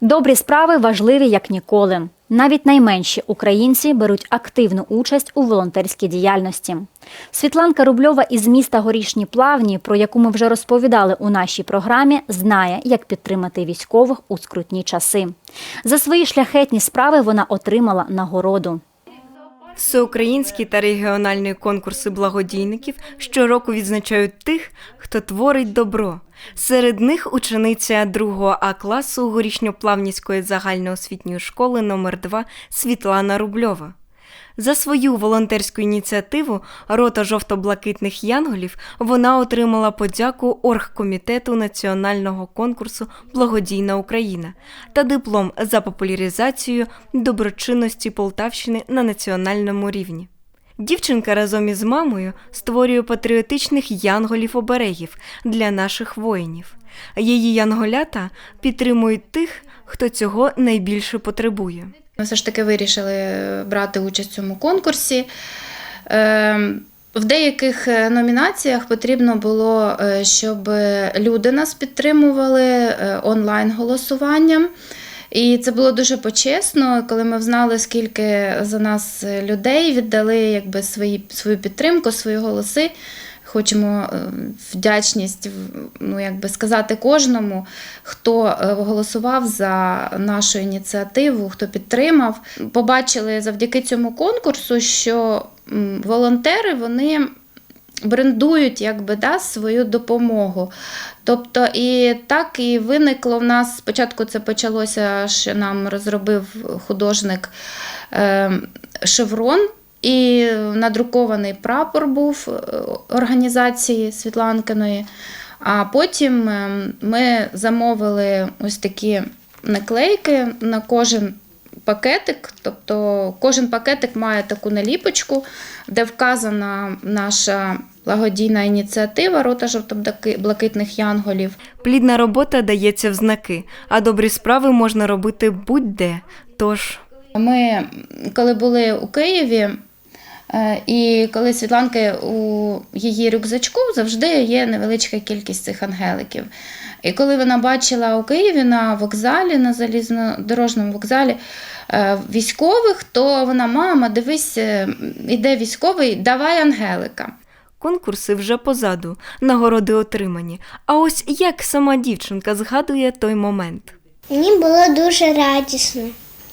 Добрі справи важливі як ніколи. Навіть найменші українці беруть активну участь у волонтерській діяльності. Світланка Рубльова із міста Горішні Плавні, про яку ми вже розповідали у нашій програмі, знає, як підтримати військових у скрутні часи. За свої шляхетні справи вона отримала нагороду. Всеукраїнські та регіональні конкурси благодійників щороку відзначають тих, хто творить добро. Серед них учениця 2 А класу Горішньоплавнівської загальноосвітньої школи номер 2 Світлана Рубльова. За свою волонтерську ініціативу рота жовто-блакитних янголів вона отримала подяку оргкомітету національного конкурсу Благодійна Україна та диплом за популяризацію доброчинності Полтавщини на національному рівні. Дівчинка разом із мамою створює патріотичних янголів-оберегів для наших воїнів. Її янголята підтримують тих, хто цього найбільше потребує. Ми все ж таки вирішили брати участь в цьому конкурсі. Е, В деяких е, номінаціях потрібно було, е, щоб люди нас підтримували онлайн-голосуванням. І це було дуже почесно, коли ми знали, скільки за нас людей віддали якби, свої, свою підтримку, свої голоси. Хочемо е, вдячність ну, якби сказати кожному, хто е, голосував за нашу ініціативу, хто підтримав. Побачили завдяки цьому конкурсу, що волонтери вони брендують якби, да, свою допомогу. Тобто, і так і виникло в нас. Спочатку це почалося, що нам розробив художник е, шеврон. І надрукований прапор був е, організації Світланкиної. А потім е, ми замовили ось такі наклейки на кожен пакетик. Тобто кожен пакетик має таку наліпочку, де вказана наша благодійна ініціатива Рота жовто-блакитних янголів. Плідна робота дається в знаки, а добрі справи можна робити будь-де. Тож Ми, коли були у Києві, і коли Світланки у її рюкзачку завжди є невеличка кількість цих ангеликів. І коли вона бачила у Києві на вокзалі, на залізнодорожньому вокзалі е, військових, то вона, мама, дивись, е, іде військовий, давай ангелика. конкурси вже позаду, нагороди отримані. А ось як сама дівчинка згадує той момент. Мені було дуже радісно.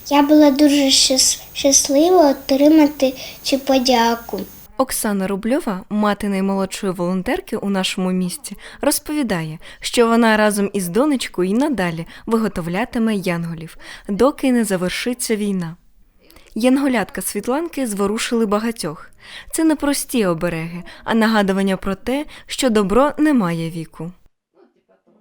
Я була дуже щас- щаслива отримати цю подяку. Оксана Рубльова, мати наймолодшої волонтерки у нашому місті, розповідає, що вона разом із донечкою і надалі виготовлятиме янголів, доки не завершиться війна. Янголятка Світланки зворушили багатьох. Це не прості обереги, а нагадування про те, що добро не має віку.